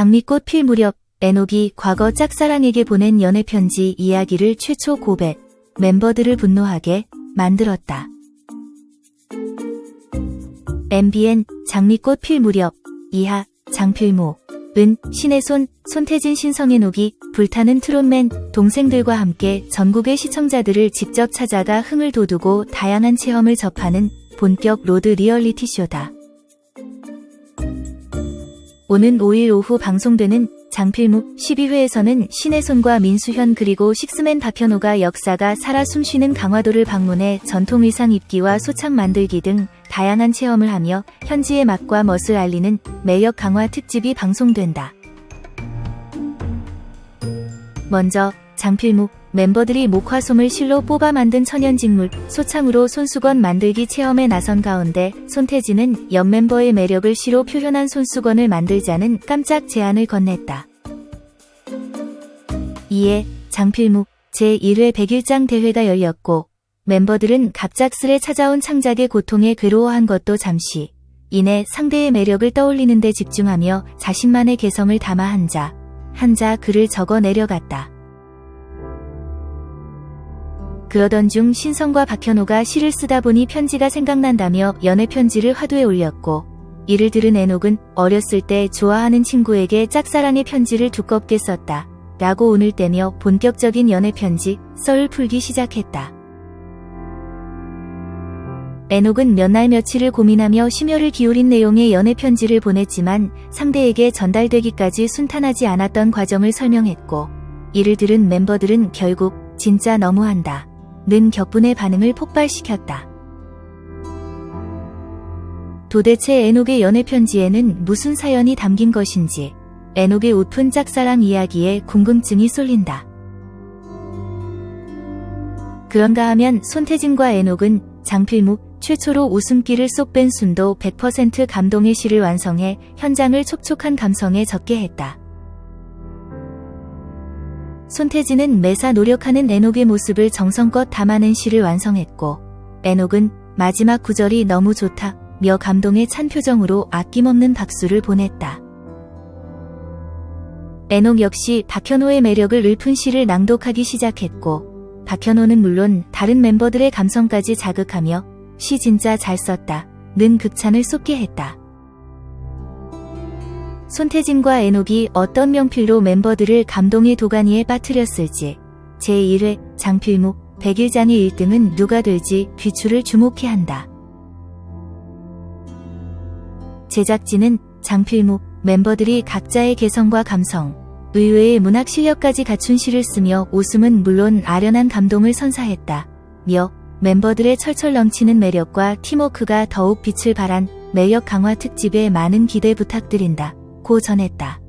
장미꽃 필 무렵 에녹이 과거 짝사랑에게 보낸 연애편지 이야기를 최초 고백, 멤버들을 분노하게 만들었다. MBN 장미꽃 필 무렵 이하 장필모 은 신의 손 손태진 신성애녹이 불타는 트롯맨 동생들과 함께 전국의 시청자들을 직접 찾아가 흥을 돋우고 다양한 체험을 접하는 본격 로드 리얼리티 쇼다. 오는 5일 오후 방송되는 장필묵 12회에서는 신혜손과 민수현 그리고 식스맨 박현호가 역사가 살아 숨쉬는 강화도를 방문해 전통 의상 입기와 소창 만들기 등 다양한 체험을 하며 현지의 맛과 멋을 알리는 매력 강화 특집이 방송된다. 먼저 장필묵 멤버들이 목화솜을 실로 뽑아 만든 천연직물 소창으로 손수건 만들기 체험에 나선 가운데 손태진은 옆 멤버의 매력을 시로 표현한 손수건을 만들자는 깜짝 제안을 건넸다. 이에 장필묵 제1회 101장 대회가 열렸고 멤버들은 갑작스레 찾아온 창작의 고통에 괴로워한 것도 잠시 이내 상대의 매력을 떠올리는 데 집중하며 자신만의 개성을 담아 한자 한자 글을 적어 내려갔다. 그러던 중 신성과 박현호가 시를 쓰다 보니 편지가 생각난다며 연애 편지를 화두에 올렸고 이를 들은 애녹은 어렸을 때 좋아하는 친구에게 짝사랑의 편지를 두껍게 썼다. 라고 운을 떼며 본격적인 연애 편지 썰을 풀기 시작했다. 애녹은 몇 날 며칠을 고민하며 심혈을 기울인 내용의 연애 편지를 보냈지만 상대에게 전달되기까지 순탄하지 않았던 과정을 설명했고 이를 들은 멤버들은 결국 진짜 너무한다. 는 격분의 반응을 폭발시켰다. 도대체 에녹의 연애 편지에는 무슨 사연이 담긴 것인지 에녹의 웃픈 짝사랑 이야기에 궁금증이 쏠린다. 그런가 하면 손태진과 에녹은 장필묵 최초로 웃음기를 쏙 뺀 순도 100% 감동의 시를 완성해 현장을 촉촉한 감성에 젖게 했다. 손태진은 매사 노력하는 에녹의 모습을 정성껏 담아낸 시를 완성했고 에녹은 마지막 구절이 너무 좋다 며 감동에 찬 표정으로 아낌없는 박수를 보냈다. 에녹 역시 박현호의 매력을 읊은 시를 낭독하기 시작했고 박현호는 물론 다른 멤버들의 감성까지 자극하며 시 진짜 잘 썼다 는 극찬을 쏟게 했다. 손태진과 에녹이 어떤 명필로 멤버들을 감동의 도가니에 빠뜨렸을지 제1회 장필묵 101장의 1등은 누가 될지 귀추를 주목해 한다. 제작진은 장필묵 멤버들이 각자의 개성과 감성, 의외의 문학 실력까지 갖춘 시를 쓰며 웃음은 물론 아련한 감동을 선사했다. 며 멤버들의 철철 넘치는 매력과 팀워크가 더욱 빛을 발한 매력 강화 특집에 많은 기대 부탁드린다. 고 전했다.